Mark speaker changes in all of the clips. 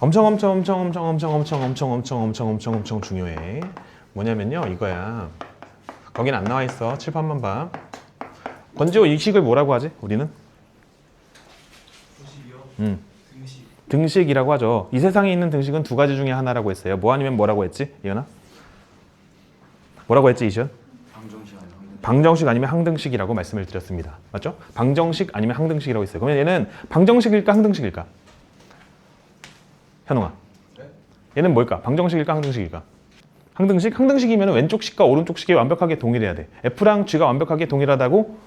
Speaker 1: 엄청 엄청 엄청 엄청 엄청 엄청 엄청 엄청 엄청 엄청 엄청 중요해. 뭐냐면요 이거야. 거긴 안 나와 있어. 칠판만 봐. 건지호 이 식을 뭐라고 하지? 우리는. 음.
Speaker 2: 등식.
Speaker 1: 등식이라고 하죠. 이 세상에 있는 등식은 두 가지 중에 하나라고 했어요. 뭐 아니면 뭐라고 했지? 이현아? 뭐라고 했지 이시연?
Speaker 2: 방정식 아니면 항등.
Speaker 1: 항등식이라고 말씀을 드렸습니다. 맞죠? 방정식 아니면 항등식이라고 있어요. 그러면 얘는 방정식일까 항등식일까? 현웅아.
Speaker 2: 네?
Speaker 1: 얘는 뭘까? 방정식일까 항등식일까? 항등식? 항등식이면 왼쪽 식과 오른쪽 식이 완벽하게 동일해야 돼. F랑 G가 완벽하게 동일하다고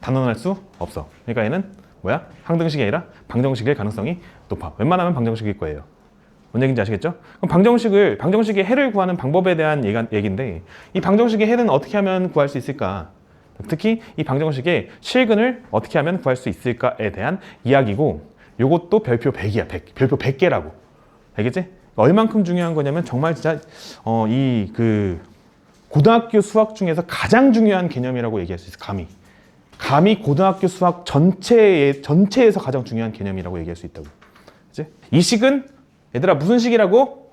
Speaker 1: 단언할 수 없어. 그러니까 얘는 뭐야? 항등식이 아니라 방정식일 가능성이 높아. 웬만하면 방정식일 거예요. 뭔 얘기인지 아시겠죠? 그럼 방정식을 방정식의 해를 구하는 방법에 대한 얘가, 얘기인데 이 방정식의 해는 어떻게 하면 구할 수 있을까? 특히 이 방정식의 실근을 어떻게 하면 구할 수 있을까에 대한 이야기고 요것도 별표 100이야. 100. 별표 100개라고. 알겠지? 얼만큼 중요한 거냐면 정말 진짜 어, 이 그 고등학교 수학 중에서 가장 중요한 개념이라고 얘기할 수 있어. 감히. 감히 고등학교 수학 전체에 전체에서 가장 중요한 개념이라고 얘기할 수 있다고. 그치? 이 식은 얘들아 무슨 식이라고?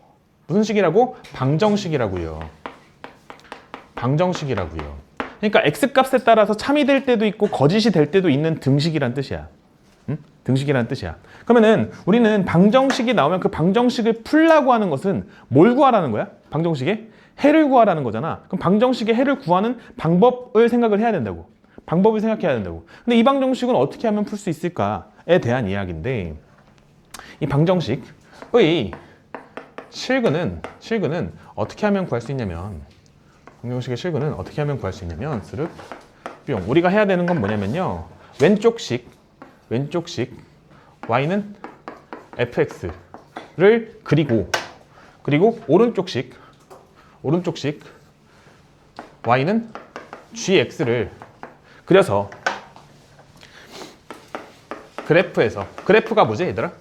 Speaker 1: 무슨 식이라고? 방정식이라고요. 방정식이라고요. 그러니까 x 값에 따라서 참이 될 때도 있고 거짓이 될 때도 있는 등식이란 뜻이야. 응? 등식이란 뜻이야. 그러면은 우리는 방정식이 나오면 그 방정식을 풀라고 하는 것은 뭘 구하라는 거야? 방정식의 해를 구하라는 거잖아. 그럼 방정식의 해를 구하는 방법을 생각을 해야 된다고. 방법을 생각해야 된다고. 근데 이 방정식은 어떻게 하면 풀 수 있을까에 대한 이야기인데 이 방정식의 실근은 실근은 어떻게 하면 구할 수 있냐면 방정식의 실근은 어떻게 하면 구할 수 있냐면 스륵 뿅 우리가 해야 되는 건 뭐냐면요 왼쪽식 왼쪽식 y는 fx를 그리고 그리고 오른쪽식 오른쪽식 y는 gx를 그려서 그래프에서 그래프가 뭐지 얘들아?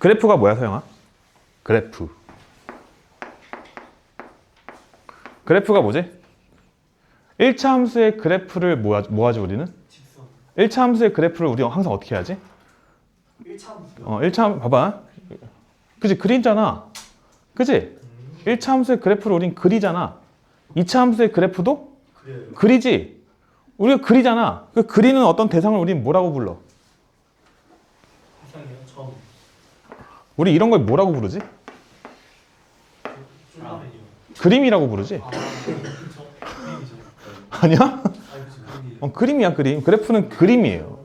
Speaker 1: 그래프가 뭐야 서영아? 그래프 그래프가 뭐지? 1차 함수의 그래프를 모아, 모아줘 우리는?
Speaker 2: 직선.
Speaker 1: 1차 함수의 그래프를 우리 항상 어떻게 하지?
Speaker 2: 1차 함수요.
Speaker 1: 어, 1차 함 봐봐. 그지 그리잖아. 그지? 1차 함수의 그래프를 우린 그리잖아. 2차 함수의 그래프도
Speaker 2: 그래요.
Speaker 1: 그리지. 우리가 그리잖아. 그 그리는 어떤 대상을 우린 뭐라고 불러?
Speaker 2: 이상해요. 점.
Speaker 1: 우리 이런 걸 뭐라고 부르지?
Speaker 2: 쫄라맨이요.
Speaker 1: 그림이라고 부르지.
Speaker 2: 아. 그림이죠.
Speaker 1: 아니야? 어, 그림이야, 그림. 그래프는 그림이에요.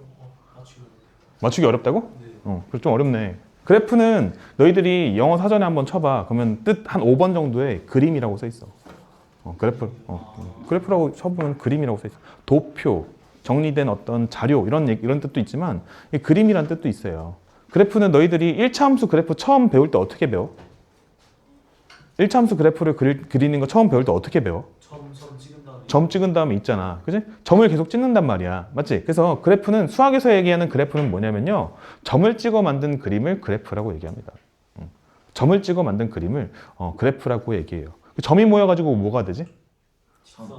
Speaker 1: 맞추기 어렵다고?
Speaker 2: 네.
Speaker 1: 어, 그좀 어렵네. 그래프는 너희들이 영어 사전에 한번 쳐봐. 그러면 뜻 한 5번 정도에 그림이라고 써 있어. 어, 그래프, 어, 그래프라고 쳐보면 그림이라고 써 있어. 도표, 정리된 어떤 자료 이런 이런 뜻도 있지만 이 그림이란 뜻도 있어요. 그래프는 너희들이 1차 함수 그래프 처음 배울 때 어떻게 배워? 1차 함수 그래프를 그리, 그리는 거 처음 배울 때 어떻게 배워?
Speaker 2: 점, 점 찍은 다음에.
Speaker 1: 점 찍은 다음에 있잖아. 그지? 점을 계속 찍는단 말이야. 맞지? 그래서 그래프는 수학에서 얘기하는 그래프는 뭐냐면요. 점을 찍어 만든 그림을 그래프라고 얘기합니다. 음. 점을 찍어 만든 그림을 어, 그래프라고 얘기해요. 그 점이 모여가지고 뭐가 되지?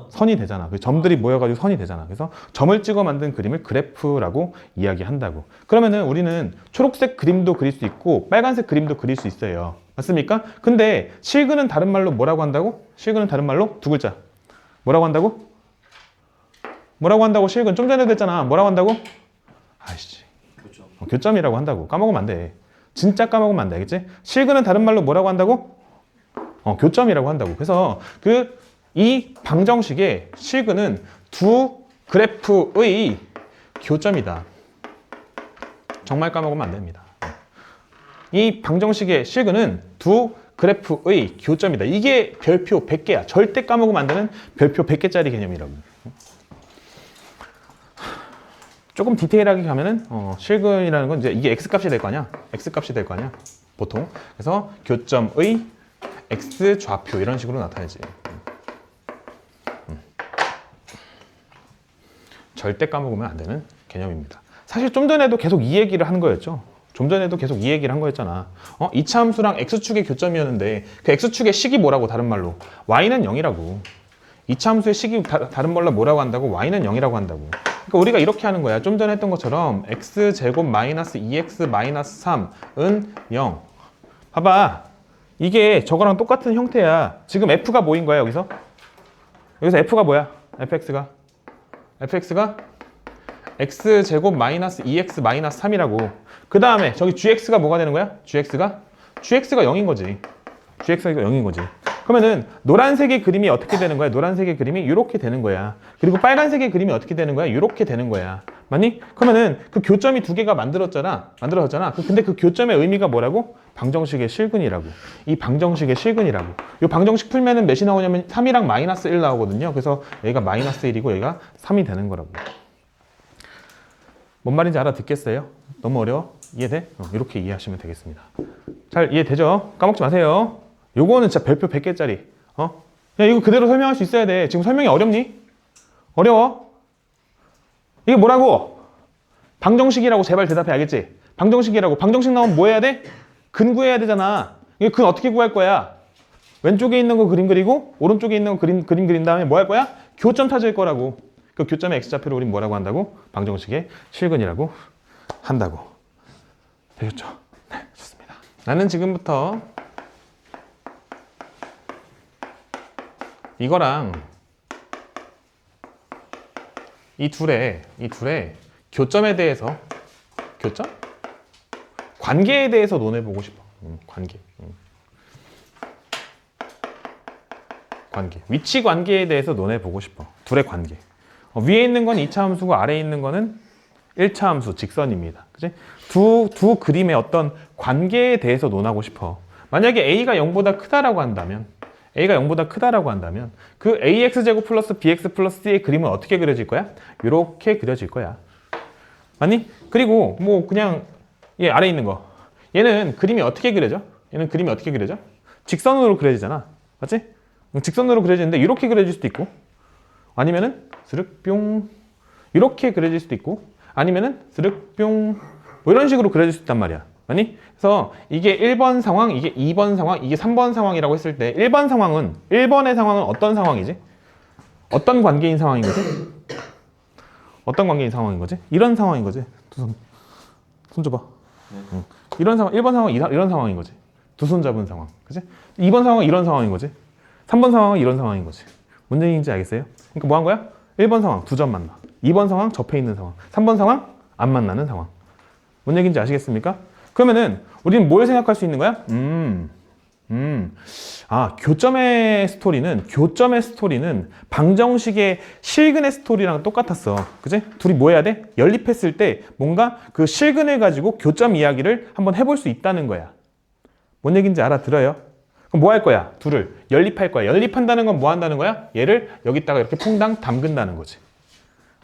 Speaker 1: 선이 되잖아. 그 점들이 모여가지고 선이 되잖아. 그래서 점을 찍어 만든 그림을 그래프라고 이야기한다고. 그러면은 우리는 초록색 그림도 그릴 수 있고 빨간색 그림도 그릴 수 있어요. 맞습니까? 근데 실근은 다른 말로 뭐라고 한다고? 실근은 다른 말로 두 글자. 뭐라고 한다고? 뭐라고 한다고 실근 좀 전에도 했잖아. 뭐라고 한다고? 아이씨.
Speaker 2: 그렇죠.
Speaker 1: 어, 교점이라고 한다고. 까먹으면 안 돼. 진짜 까먹으면 안 돼. 알겠지? 실근은 다른 말로 뭐라고 한다고? 어, 교점이라고 한다고. 그래서 그 이 방정식의 실근은 두 그래프의 교점이다. 정말 까먹으면 안 됩니다. 이 방정식의 실근은 두 그래프의 교점이다. 이게 별표 100개야. 절대 까먹으면 안 되는 별표 100개짜리 개념이라고. 조금 디테일하게 가면은 어, 실근이라는 건 이제 이게 x 값이 될 거 아니야? x 값이 될 거 아니야? 보통. 그래서 교점의 x 좌표 이런 식으로 나타내지. 음. 절대 까먹으면 안 되는 개념입니다. 사실 좀 전에도 계속 이 얘기를 한 거였죠. 좀 전에도 계속 이 얘기를 한 거였잖아. 어, 이차 함수랑 x축의 교점이었는데 그 x축의 식이 뭐라고 다른 말로? y는 0이라고. 이차 함수의 식이 다, 른 말로 뭐라고 한다고? y는 0이라고 한다고. 그러니까 우리가 이렇게 하는 거야. 좀 전에 했던 것처럼 x 제곱 마이너스 2x 마이너스 3은 0. 봐봐. 이게 저거랑 똑같은 형태야. 지금 f가 뭐인 거야 여기서? 여기서 f가 뭐야? fx가 fx가 x 제곱 마이너스 2x 마이너스 3이라고. 그 다음에 저기 gx가 뭐가 되는 거야? gx가 gx가 0인 거지. gx가 0인 거지. 그러면은 노란색의 그림이 어떻게 되는 거야? 노란색의 그림이 이렇게 되는 거야. 그리고 빨간색의 그림이 어떻게 되는 거야? 이렇게 되는 거야. 맞니? 그러면은 그 교점이 두 개가 만들었잖아. 만들어졌잖아. 그- 근데 그 교점의 의미가 뭐라고? 방정식의 실근이라고. 이 방정식의 실근이라고. 이 방정식 풀면은 몇이 나오냐면 3이랑 마이너스 1 나오거든요. 그래서 여기가 마이너스 1이고 여기가 3이 되는 거라고. 뭔 말인지 알아듣겠어요? 너무 어려워? 이해돼? 어, 이렇게 이해하시면 되겠습니다. 잘 이해되죠? 까먹지 마세요. 요거는 진짜 별표 100개짜리. 어? 야, 이거 그대로 설명할 수 있어야 돼. 지금 설명이 어렵니? 어려워? 이게 뭐라고? 방정식이라고 제발 대답해 알겠지? 방정식이라고. 방정식 나오면 뭐 해야 돼? 근 구해야 되잖아. 이게 근 어떻게 구할 거야? 왼쪽에 있는 거 그림 그리고 오른쪽에 있는 거 그림, 그림 그린 다음에 뭐 할 거야? 교점 찾을 거라고. 그 교점의 x좌표를 우린 뭐라고 한다고? 방정식의 실근이라고 한다고. 되셨죠? 네, 좋습니다. 나는 지금부터 이거랑 이 둘의 이 둘의 교점에 대해서 교점? 관계에 대해서 논해 보고 싶어. 음, 관계. 음. 관계. 위치 관계에 대해서 논해 보고 싶어. 둘의 관계. 어, 위에 있는 건 2차 함수고 아래에 있는 거는 1차 함수 직선입니다. 그지? 두, 두 그림의 어떤 관계에 대해서 논하고 싶어. 만약에 a가 0보다 크다라고 한다면 a가 0보다 크다라고 한다면 그 ax제곱 플러스 bx 플러스 c의 그림은 어떻게 그려질 거야? 이렇게 그려질 거야. 맞니? 그리고 뭐 그냥 얘 아래 있는 거 얘는 그림이 어떻게 그려져? 얘는 그림이 어떻게 그려져? 직선으로 그려지잖아. 맞지? 직선으로 그려지는데 이렇게 그려질 수도 있고 아니면은 스륵 뿅 이렇게 그려질 수도 있고 아니면은 스륵 뿅 뭐 이런 식으로 그려질 수 있단 말이야. 맞니? 그래서 이게 1번 상황, 이게 2번 상황, 이게 3번 상황이라고 했을 때 1번 상황은 1번의 상황은 어떤 상황이지? 어떤 관계인 상황인 거지? 어떤 관계인 상황인 거지? 이런 상황인 거지. 두 손, 손 줘봐. 응. 이런 상황, 1번 상황 이런, 상황인 거지. 두 손 잡은 상황. 그지? 2번 상황은 이런 상황인 거지. 3번 상황은 이런 상황인 거지. 뭔 얘기인지 알겠어요? 그러니까 뭐 한 거야? 1번 상황 두 점 만나. 2번 상황 접해 있는 상황. 3번 상황 안 만나는 상황. 뭔 얘기인지 아시겠습니까? 그러면은 우리는 뭘 생각할 수 있는 거야? 음. 음. 아, 교점의 스토리는 교점의 스토리는 방정식의 실근의 스토리랑 똑같았어. 그지? 둘이 뭐 해야 돼? 연립했을 때 뭔가 그 실근을 가지고 교점 이야기를 한번 해볼 수 있다는 거야. 뭔 얘기인지 알아들어요? 그럼 뭐 할 거야? 둘을 연립할 거야. 연립한다는 건 뭐 한다는 거야? 얘를 여기다가 이렇게 퐁당 담근다는 거지.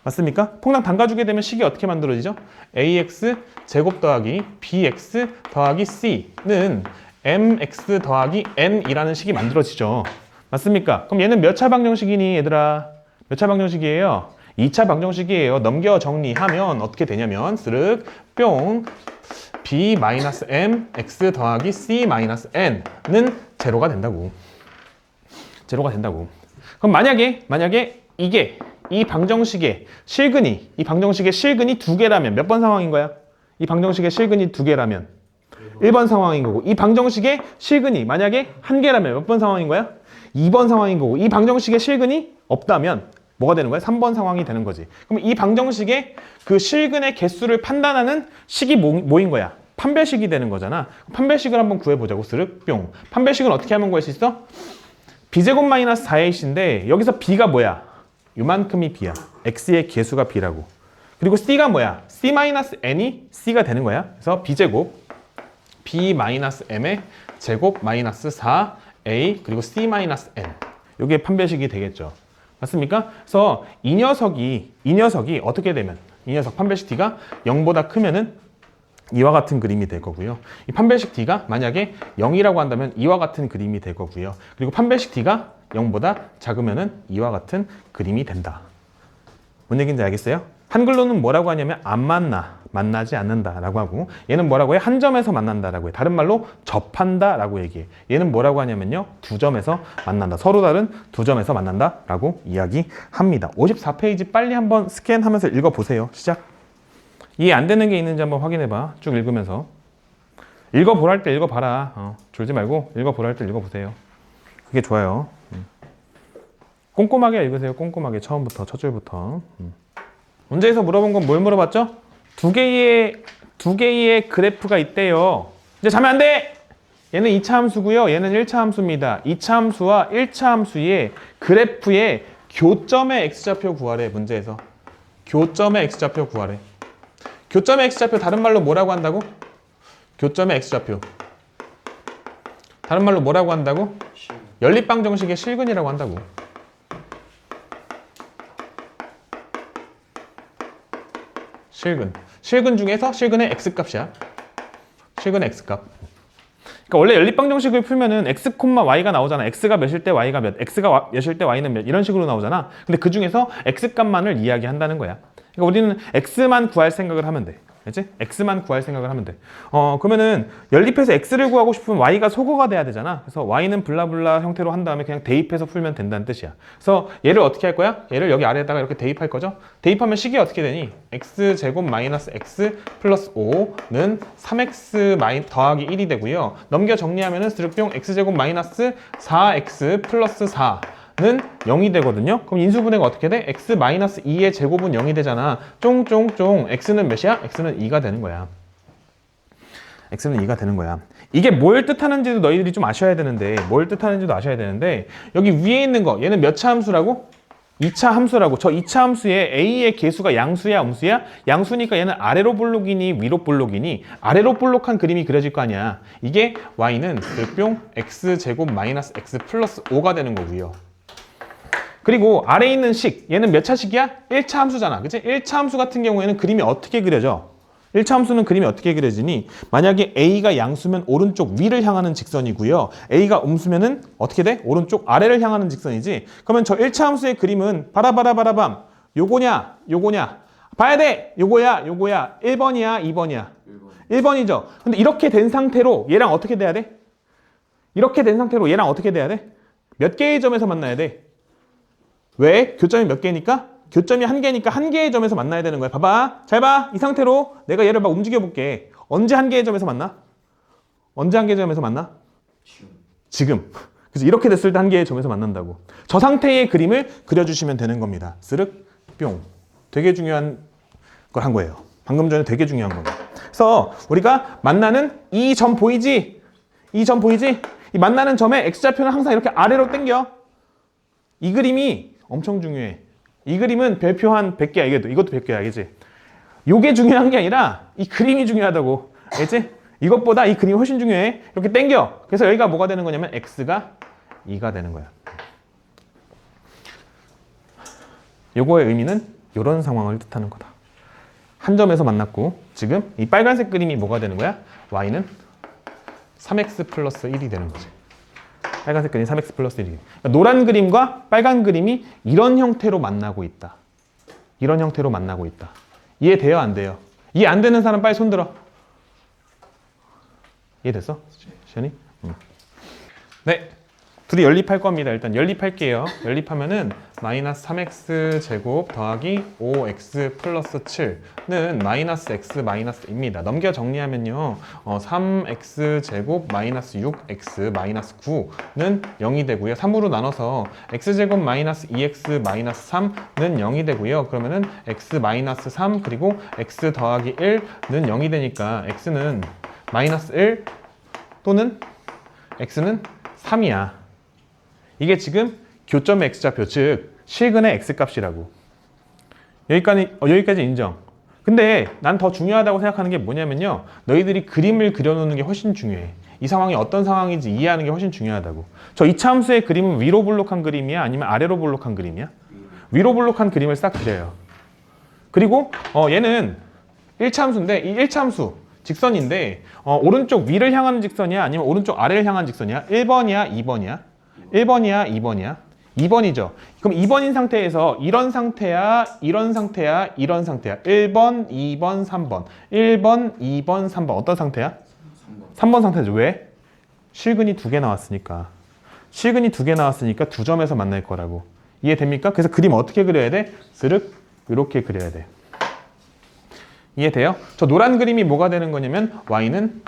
Speaker 1: 맞습니까? 퐁당 담가주게 되면 식이 어떻게 만들어지죠? ax 제곱 더하기 bx 더하기 c는 mx 더하기 n이라는 식이 만들어지죠. 맞습니까? 그럼 얘는 몇 차 방정식이니 얘들아? 몇 차 방정식이에요? 2차 방정식이에요. 넘겨 정리하면 어떻게 되냐면 스륵 뿅 b 마이너스 m x 더하기 c 마이너스 n는 제로가 된다고. 제로가 된다고. 그럼 만약에 만약에 이게 이 방정식의 실근이 이 방정식의 실근이 두 개라면 몇 번 상황인 거야? 이 방정식의 실근이 두 개라면 1번 상황인 거고 이 방정식의 실근이 만약에 한 개라면 몇 번 상황인 거야? 2번 상황인 거고 이 방정식의 실근이 없다면 뭐가 되는 거야? 3번 상황이 되는 거지. 그럼 이 방정식의 그 실근의 개수를 판단하는 식이 뭐, 뭐인 거야? 판별식이 되는 거잖아. 판별식을 한번 구해보자고. 스륵 뿅. 판별식은 어떻게 하면 구할 수 있어? b제곱 마이너스 4ac인데 여기서 b가 뭐야? 요만큼이 b야. x의 개수가 b라고. 그리고 c가 뭐야? c 마이너스 n이 c가 되는 거야. 그래서 b제곱 b 마이너스 m의 제곱 마이너스 4a 그리고 c 마이너스 n. 요게 판별식이 되겠죠. 맞습니까? 그래서 이 녀석이 이 녀석이 어떻게 되면 이 녀석 판별식 t가 0보다 크면은 이와 같은 그림이 될 거고요. 이 판별식 t가 만약에 0이라고 한다면 이와 같은 그림이 될 거고요. 그리고 판별식 t가 0보다 작으면은 이와 같은 그림이 된다. 뭔 얘기인지 알겠어요? 한글로는 뭐라고 하냐면 안 만나, 만나지 않는다라고 하고 얘는 뭐라고 해? 한 점에서 만난다라고 해. 다른 말로 접한다라고 얘기해. 얘는 뭐라고 하냐면요. 두 점에서 만난다. 서로 다른 두 점에서 만난다라고 이야기합니다. 54페이지 빨리 한번 스캔하면서 읽어보세요. 시작. 이해 안 되는 게 있는지 한번 확인해봐. 쭉 읽으면서. 읽어보라 할 때 읽어봐라. 어, 졸지 말고 읽어보라 할 때 읽어보세요. 그게 좋아요. 음. 꼼꼼하게 읽으세요. 꼼꼼하게 처음부터 첫 줄부터. 음. 문제에서 물어본 건 뭘 물어봤죠? 두 개의 두 개의 그래프가 있대요. 이제 자면 안 돼. 얘는 2차 함수고요. 얘는 1차 함수입니다. 2차 함수와 1차 함수의 그래프의 교점의 x좌표 구하래 문제에서. 교점의 x좌표 구하래. 교점의 x좌표 다른 말로 뭐라고 한다고? 교점의 x좌표. 다른 말로 뭐라고 한다고? 연립방 정식의 실근이라고 한다고. 실근. 실근 중에서 실근의 x값이야. 실근의 x값. 그러니까 원래 연립방 정식을 풀면은 x, y가 나오잖아. x가 몇일 때 y가 몇, x가 와- 몇일 때 y는 몇 이런 식으로 나오잖아. 근데 그 중에서 x 값만을 이야기한다는 거야. 그러니까 우리는 x만 구할 생각을 하면 돼. 알지? x만 구할 생각을 하면 돼. 어, 그러면은 연립해서 x를 구하고 싶으면 y가 소거가 돼야 되잖아. 그래서 y는 블라블라 형태로 한 다음에 그냥 대입해서 풀면 된다는 뜻이야. 그래서 얘를 어떻게 할 거야? 얘를 여기 아래에다가 이렇게 대입할 거죠? 대입하면 식이 어떻게 되니? x 제곱 마이너스 x 플러스 5는 3x 마이 더하기 1이 되고요. 넘겨 정리하면은 스르뿅 x 제곱 마이너스 4x 플러스 4. 는 0이 되거든요. 그럼 인수분해가 어떻게 돼? x 마이너스 2의 제곱은 0이 되잖아. 쫑쫑쫑 x는 몇이야? x는 2가 되는 거야. x는 2가 되는 거야. 이게 뭘 뜻하는지도 너희들이 좀 아셔야 되는데 뭘 뜻하는지도 아셔야 되는데 여기 위에 있는 거 얘는 몇 차 함수라고? 2차 함수라고. 저 2차 함수에 a의 개수가 양수야, 음수야? 양수니까 얘는 아래로 볼록이니 위로 볼록이니 아래로 볼록한 그림이 그려질 거 아니야. 이게 y는 뿅 x 제곱 마이너스 x 플러스 5가 되는 거고요. 그리고 아래에 있는 식, 얘는 몇 차식이야? 1차 함수잖아. 그치? 1차 함수 같은 경우에는 그림이 어떻게 그려져? 1차 함수는 그림이 어떻게 그려지니? 만약에 A가 양수면 오른쪽 위를 향하는 직선이고요. A가 음수면은 어떻게 돼? 오른쪽 아래를 향하는 직선이지. 그러면 저 1차 함수의 그림은 바라바라바라밤 요거냐? 요거냐? 봐야 돼! 요거야, 요거야. 1번이야, 2번이야. 1번이죠. 근데 이렇게 된 상태로 얘랑 어떻게 돼야 돼? 이렇게 된 상태로 얘랑 어떻게 돼야 돼? 몇 개의 점에서 만나야 돼? 왜? 교점이 몇 개니까? 교점이 한 개니까 한 개의 점에서 만나야 되는 거야. 봐봐. 잘 봐. 이 상태로 내가 얘를 막 움직여 볼게. 언제 한 개의 점에서 만나? 언제 한 개의 점에서 만나? 지금. 그래서 이렇게 됐을 때 한 개의 점에서 만난다고. 저 상태의 그림을 그려주시면 되는 겁니다. 스륵, 뿅. 되게 중요한 걸 한 거예요. 방금 전에 되게 중요한 겁니다. 그래서 우리가 만나는 이 점 보이지? 이 점 보이지? 이 만나는 점의 x좌표는 항상 이렇게 아래로 당겨. 이 그림이 엄청 중요해. 이 그림은 별표 한 100개야. 이게 이것도 100개야. 알겠지? 요게 중요한 게 아니라 이 그림이 중요하다고. 알겠지? 이것보다 이 그림이 훨씬 중요해. 이렇게 당겨. 그래서 여기가 뭐가 되는 거냐면 x가 2가 되는 거야. 요거의 의미는 이런 상황을 뜻하는 거다. 한 점에서 만났고 지금 이 빨간색 그림이 뭐가 되는 거야? y는 3x 플러스 1이 되는 거지. 빨간색 그림 3x 플러스 1이. 그러니까 노란 그림과 빨간 그림이 이런 형태로 만나고 있다. 이런 형태로 만나고 있다. 이해돼요? 안 돼요? 이해 안 되는 사람 빨리 손 들어. 이해됐어? 시연이? 응. 네. 둘이 연립할 겁니다. 일단 연립할게요. 연립하면은 마이너스 3x 제곱 더하기 5x 플러스 7는 마이너스 x 마이너스입니다. 넘겨 정리하면요. 어, 3x 제곱 마이너스 6x 마이너스 9는 0이 되고요. 3으로 나눠서 x 제곱 마이너스 2x 마이너스 3는 0이 되고요. 그러면은 x 마이너스 3 그리고 x 더하기 1는 0이 되니까 x는 마이너스 1 또는 x는 3이야. 이게 지금 교점의 x좌표 즉 실근의 x값이라고. 여기까지 어, 여기까지 인정. 근데 난 더 중요하다고 생각하는 게 뭐냐면요. 너희들이 그림을 그려놓는 게 훨씬 중요해. 이 상황이 어떤 상황인지 이해하는 게 훨씬 중요하다고. 저 이차 함수의 그림은 위로 볼록한 그림이야? 아니면 아래로 볼록한 그림이야? 위로 볼록한 그림을 싹 그려요. 그리고 어, 얘는 1차 함수인데 이 1차 함수 직선인데 어, 오른쪽 위를 향하는 직선이야? 아니면 오른쪽 아래를 향하는 직선이야? 1번이야? 2번이야? 1번이야? 2번이야? 2번이죠. 그럼 2번인 상태에서 이런 상태야, 이런 상태야, 이런 상태야. 1번, 2번, 3번. 1번, 2번, 3번. 어떤 상태야?
Speaker 3: 3번
Speaker 1: 3번 상태죠. 왜? 실근이 두 개 나왔으니까. 실근이 두 개 나왔으니까 두 점에서 만날 거라고. 이해됩니까? 그래서 그림 어떻게 그려야 돼? 스륵 이렇게 그려야 돼. 이해돼요? 저 노란 그림이 뭐가 되는 거냐면 y는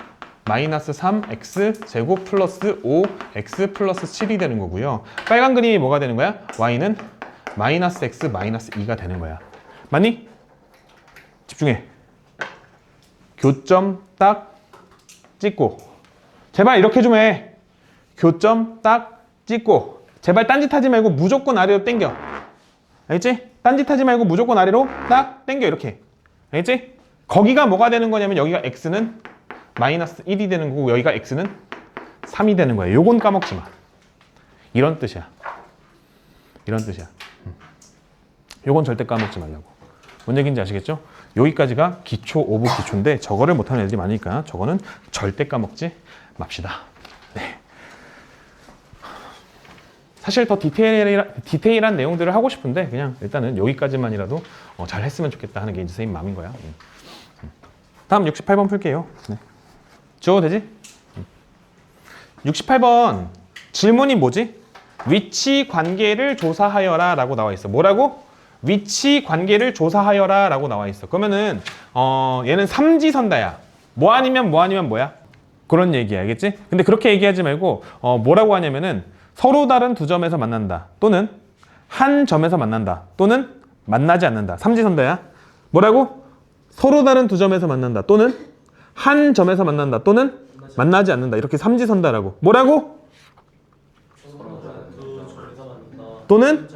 Speaker 1: 마이너스 3x 제곱 플러스 5x 플러스 7이 되는 거고요. 빨간 그림이 뭐가 되는 거야? y는 마이너스 x 마이너스 2가 되는 거야. 맞니? 집중해. 교점 딱 찍고 제발 이렇게 좀 해. 교점 딱 찍고 제발 딴짓 하지 말고 무조건 아래로 당겨. 알겠지? 딴짓 하지 말고 무조건 아래로 딱 당겨 이렇게. 알겠지? 거기가 뭐가 되는 거냐면 여기가 x는 마이너스 1이 되는 거고 여기가 x는 3이 되는 거야. 요건 까먹지 마. 이런 뜻이야. 이런 뜻이야. 음. 요건 절대 까먹지 말라고. 뭔 얘기인지 아시겠죠? 여기까지가 기초 오브 기초인데 저거를 못하는 애들이 많으니까 저거는 절대 까먹지 맙시다. 네. 사실 더 디테일한, 디테일한 내용들을 하고 싶은데 그냥 일단은 여기까지만이라도 어, 잘 했으면 좋겠다 하는 게 이제 선생님 마음인 거야. 음. 음. 다음 68번 풀게요. 네. 지워도 되지? 음. 68번 질문이 뭐지? 위치 관계를 조사하여라 라고 나와 있어. 뭐라고? 위치 관계를 조사하여라 라고 나와 있어. 그러면은 어, 얘는 삼지선다야. 뭐 아니면 뭐 아니면 뭐야? 그런 얘기야. 알겠지? 근데 그렇게 얘기하지 말고 어, 뭐라고 하냐면은 서로 다른 두 점에서 만난다. 또는 한 점에서 만난다. 또는 만나지 않는다. 삼지선다야. 뭐라고? 서로 다른 두 점에서 만난다. 또는 한 점에서 만난다. 또는 만나지 않는다. 이렇게 삼지선다라고. 뭐라고? 또는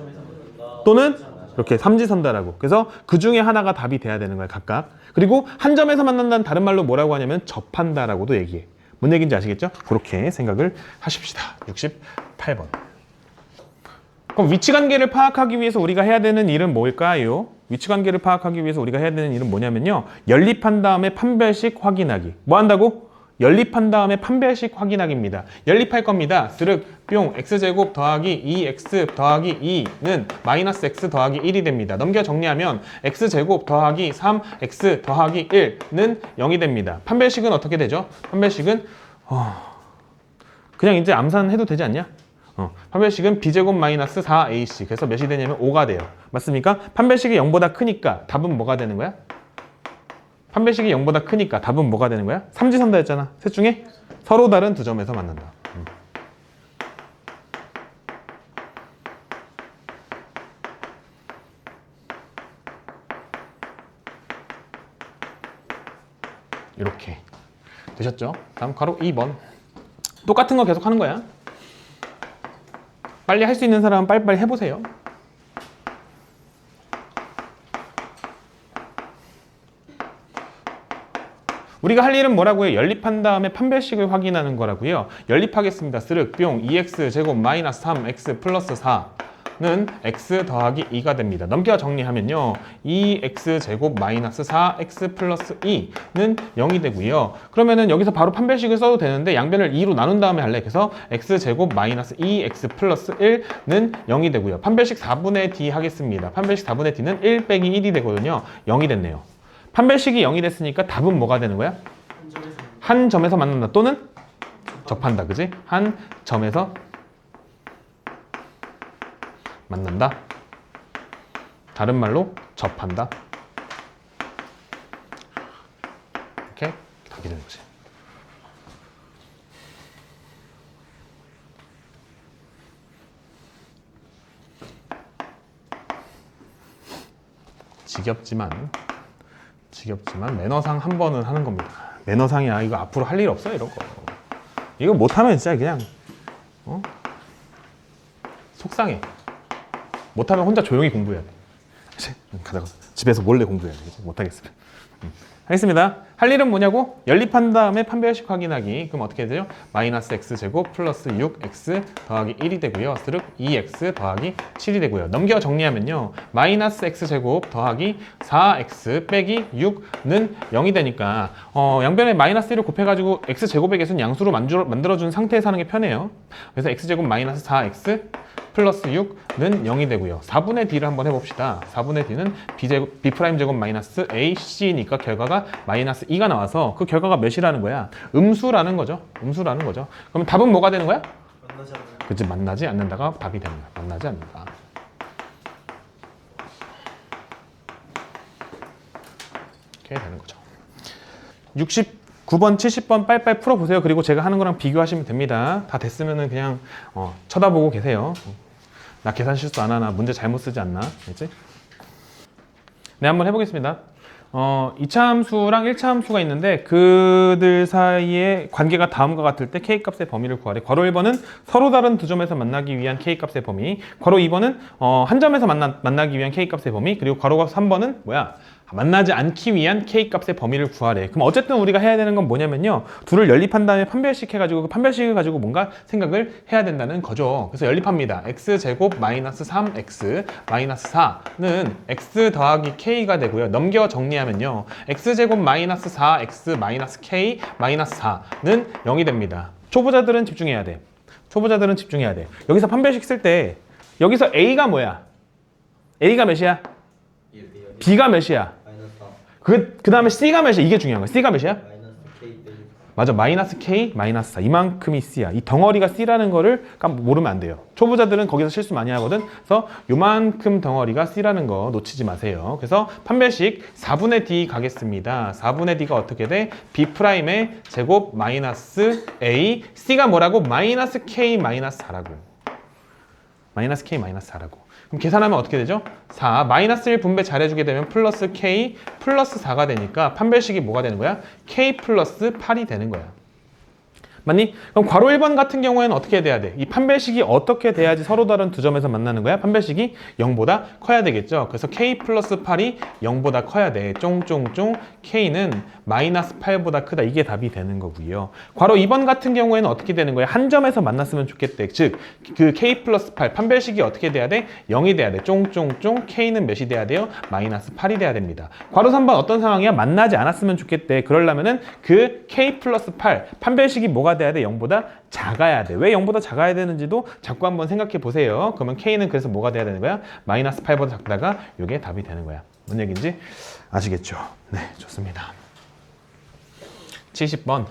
Speaker 1: 또는 이렇게 삼지선다라고. 그래서 그 중에 하나가 답이 돼야 되는 거야, 각각. 그리고 한 점에서 만난다는 다른 말로 뭐라고 하냐면 접한다라고도 얘기해. 뭔 얘기인지 아시겠죠? 그렇게 생각을 하십시다. 68번. 그럼 위치 관계를 파악하기 위해서 우리가 해야 되는 일은 뭘까요? 위치 관계를 파악하기 위해서 우리가 해야 되는 일은 뭐냐면요. 연립한 다음에 판별식 확인하기. 뭐 한다고? 연립한 다음에 판별식 확인하기입니다. 연립할 겁니다. 스륵 뿅 x제곱 더하기 2x 더하기 2는 마이너스 x 더하기 1이 됩니다. 넘겨 정리하면 x제곱 더하기 3x 더하기 1는 0이 됩니다. 판별식은 어떻게 되죠? 판별식은 어, 그냥 이제 암산해도 되지 않냐? 어, 판별식은 b제곱 마이너스 4ac 그래서 몇이 되냐면 5가 돼요. 맞습니까? 판별식이 0보다 크니까 답은 뭐가 되는 거야? 판별식이 0보다 크니까 답은 뭐가 되는 거야? 삼지선다였잖아. 셋 중에 서로 다른 두 점에서 만난다. 음. 이렇게 되셨죠? 다음 가로 2번 똑같은 거 계속 하는 거야. 빨리 할 수 있는 사람은 빨리빨리 해보세요. 우리가 할 일은 뭐라고요? 연립한 다음에 판별식을 확인하는 거라고요. 연립하겠습니다. 스륵 뿅 2x 제곱 마이너스 3x 플러스 4 는 x 더하기 2가 됩니다. 넘겨 정리하면요. 2x 제곱 마이너스 4x 플러스 2는 0이 되고요. 그러면은 여기서 바로 판별식을 써도 되는데 양변을 2로 나눈 다음에 할래. 그래서 x 제곱 마이너스 2x 플러스 1는 0이 되고요. 판별식 4분의 d 하겠습니다. 판별식 4분의 d는 1 빼기 1이 되거든요. 0이 됐네요. 판별식이 0이 됐으니까 답은 뭐가 되는 거야? 한 점에서 만난다 또는 접한다 그지? 한 점에서 만난다 다른 말로 접한다 이렇게 답이 되는 거지 지겹지만 지겹지만 매너상 한 번은 하는 겁니다. 매너상이야. 이거 앞으로 할 일 없어 이런 거. 이거 못하면 진짜 그냥 어? 속상해. 못하면 혼자 조용히 공부해야 돼. 이제 가다가 집에서 몰래 공부해야 돼. 이제 못하겠어요. 음. 하겠습니다. 할 일은 뭐냐고? 연립한 다음에 판별식 확인하기. 그럼 어떻게 되죠? 마이너스 x 제곱 플러스 6x 더하기 1이 되고요. 스륵 2x 더하기 7이 되고요. 넘겨 정리하면요. 마이너스 x 제곱 더하기 4x 빼기 6는 0이 되니까 어, 양변에 마이너스 1을 곱해가지고 x 제곱의 개수는 양수로 만들어, 만들어준 상태에서 하는 게 편해요. 그래서 x 제곱 마이너스 4x 플러스 6는 0이 되고요. 4분의 d를 한번 해봅시다. 4분의 d는 b 프라임 제곱 마이너스 a c니까 결과가 마이너스 2가 나와서 그 결과가 몇이라는 거야? 음수라는 거죠. 음수라는 거죠. 그럼 답은 뭐가 되는 거야?
Speaker 2: 만나지?
Speaker 1: 그치 만나지 않는다가 답이 되는 거야. 만나지 않는다. 이렇게 되는 거죠. 69번, 70번 빨빨 풀어보세요. 그리고 제가 하는 거랑 비교하시면 됩니다. 다 됐으면은 그냥 어, 쳐다보고 계세요. 나 계산 실수 안 하나, 문제 잘못 쓰지 않나, 알지? 네, 한번 해보겠습니다. 어, 2차 함수랑 1차 함수가 있는데 그들 사이의 관계가 다음과 같을 때 k 값의 범위를 구하래. 괄호 1번은 서로 다른 두 점에서 만나기 위한 k 값의 범위. 괄호 2번은 어, 한 점에서 만나, 만나기 위한 k 값의 범위. 그리고 괄호 3번은 뭐야? 만나지 않기 위한 k 값의 범위를 구하래. 그럼 어쨌든 우리가 해야 되는 건 뭐냐면요. 둘을 연립한 다음에 판별식 해가지고 그 판별식을 가지고 뭔가 생각을 해야 된다는 거죠. 그래서 연립합니다. x 제곱 마이너스 3x 마이너스 4는 x 더하기 k가 되고요. 넘겨 정리하면요. x 제곱 마이너스 4x 마이너스 k 마이너스 4는 0이 됩니다. 초보자들은 집중해야 돼. 초보자들은 집중해야 돼. 여기서 판별식 쓸 때 여기서 a가 뭐야? a가 몇이야? b가 몇이야?
Speaker 3: 마이너스 4
Speaker 1: 그, 그 다음에 C가 몇이야? 이게 중요한 거야. C가 몇이야? 맞아. 마이너스 K, 마이너스 4. 이만큼이 C야. 이 덩어리가 C라는 거를 깜- 모르면 안 돼요. 초보자들은 거기서 실수 많이 하거든. 그래서 요만큼 덩어리가 C라는 거 놓치지 마세요. 그래서 판별식 4분의 D 가겠습니다. 4분의 D가 어떻게 돼? B'의 제곱 마이너스 A. C가 뭐라고? 마이너스 K 마이너스 4라고. 마이너스 K 마이너스 4라고. 그럼 계산하면 어떻게 되죠? 4 마이너스 1 분배 잘해주게 되면 플러스 K 플러스 4가 되니까 판별식이 뭐가 되는 거야? K 플러스 8이 되는 거야. 맞니? 그럼 괄호 1번 같은 경우에는 어떻게 돼야 돼? 이 판별식이 어떻게 돼야지 서로 다른 두 점에서 만나는 거야? 판별식이 0보다 커야 되겠죠? 그래서 K 플러스 8이 0보다 커야 돼. 쫑쫑쫑 K는 마이너스 8보다 크다. 이게 답이 되는 거고요. 괄호 2번 같은 경우에는 어떻게 되는 거야? 한 점에서 만났으면 좋겠대. 즉, 그 K 플러스 8 판별식이 어떻게 돼야 돼? 0이 돼야 돼. 쫑쫑쫑 K는 몇이 돼야 돼요? 마이너스 8이 돼야 됩니다. 괄호 3번 어떤 상황이야? 만나지 않았으면 좋겠대. 그러려면은 그 K 플러스 8 판별식이 뭐가 돼야 돼? 0보다 작아야 돼. 왜 0보다 작아야 되는지도 자꾸 한번 생각해 보세요. 그러면 K는 그래서 뭐가 돼야 되는 거야? 마이너스 8보다 작다가 이게 답이 되는 거야. 뭔 얘기인지 아시겠죠? 네, 좋습니다. 70번.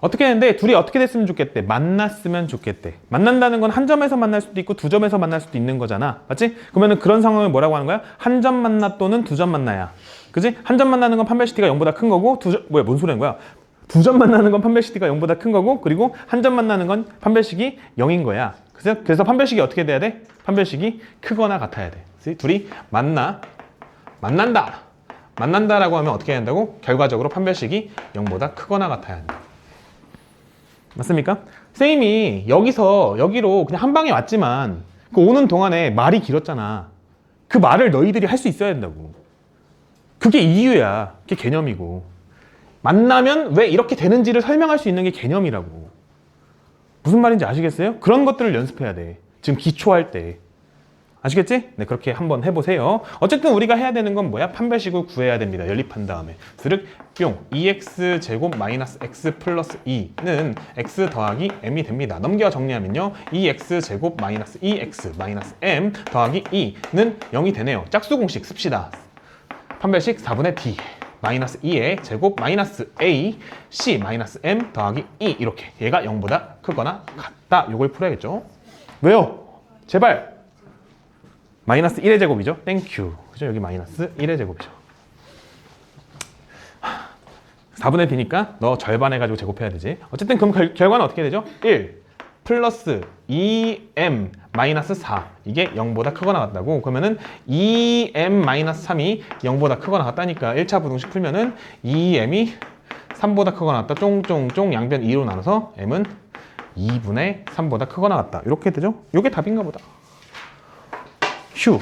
Speaker 1: 어떻게 했는데 둘이 어떻게 됐으면 좋겠대? 만났으면 좋겠대. 만난다는 건 한 점에서 만날 수도 있고 두 점에서 만날 수도 있는 거잖아. 맞지? 그러면은 그런 상황을 뭐라고 하는 거야? 한 점 만나 또는 두 점 만나야. 그지? 한 점 만나는 건 판별시티가 0보다 큰 거고 두 점, 뭐야, 뭔 소리인 거야? 두 점 만나는 건 판별시티가 0보다 큰 거고 그리고 한 점 만나는 건 판별식이 0인 거야. 그래서, 그래서 판별식이 어떻게 돼야 돼? 판별식이 크거나 같아야 돼. 둘이 만나, 만난다. 만난다라고 하면 어떻게 해야 한다고? 결과적으로 판별식이 0보다 크거나 같아야 한다. 맞습니까? 쌤이 여기서 여기로 그냥 한 방에 왔지만 그 오는 동안에 말이 길었잖아. 그 말을 너희들이 할 수 있어야 된다고. 그게 이유야. 그게 개념이고. 만나면 왜 이렇게 되는지를 설명할 수 있는 게 개념이라고. 무슨 말인지 아시겠어요? 그런 것들을 연습해야 돼. 지금 기초할 때. 아시겠지? 네, 그렇게 한번 해보세요. 어쨌든 우리가 해야 되는 건 뭐야? 판별식을 구해야 됩니다. 연립한 다음에. 스륵, 뿅. 2x 제곱 마이너스 x 플러스 2는 x 더하기 m이 됩니다. 넘겨 정리하면요. 2x 제곱 마이너스 2x 마이너스 m 더하기 2는 0이 되네요. 짝수 공식 씁시다. 판별식 4분의 d 마이너스 2의 제곱 마이너스 a c 마이너스 m 더하기 2 이렇게 얘가 0보다 크거나 같다. 요걸 풀어야겠죠. 왜요? 제발 마이너스 1의 제곱이죠. 땡큐. 그죠? 여기 마이너스 1의 제곱이죠. 4분의 d니까 너 절반 해가지고 제곱해야 되지. 어쨌든 그럼 결, 결과는 어떻게 되죠? 1 플러스 2m 마이너스 4 이게 0보다 크거나 같다고? 그러면은 2m 마이너스 3이 0보다 크거나 같다니까. 1차 부등식 풀면은 2m이 3보다 크거나 같다. 쫑쫑쫑 양변 2로 나눠서 m은 2분의 3보다 크거나 같다. 이렇게 되죠? 이게 답인가 보다. 휴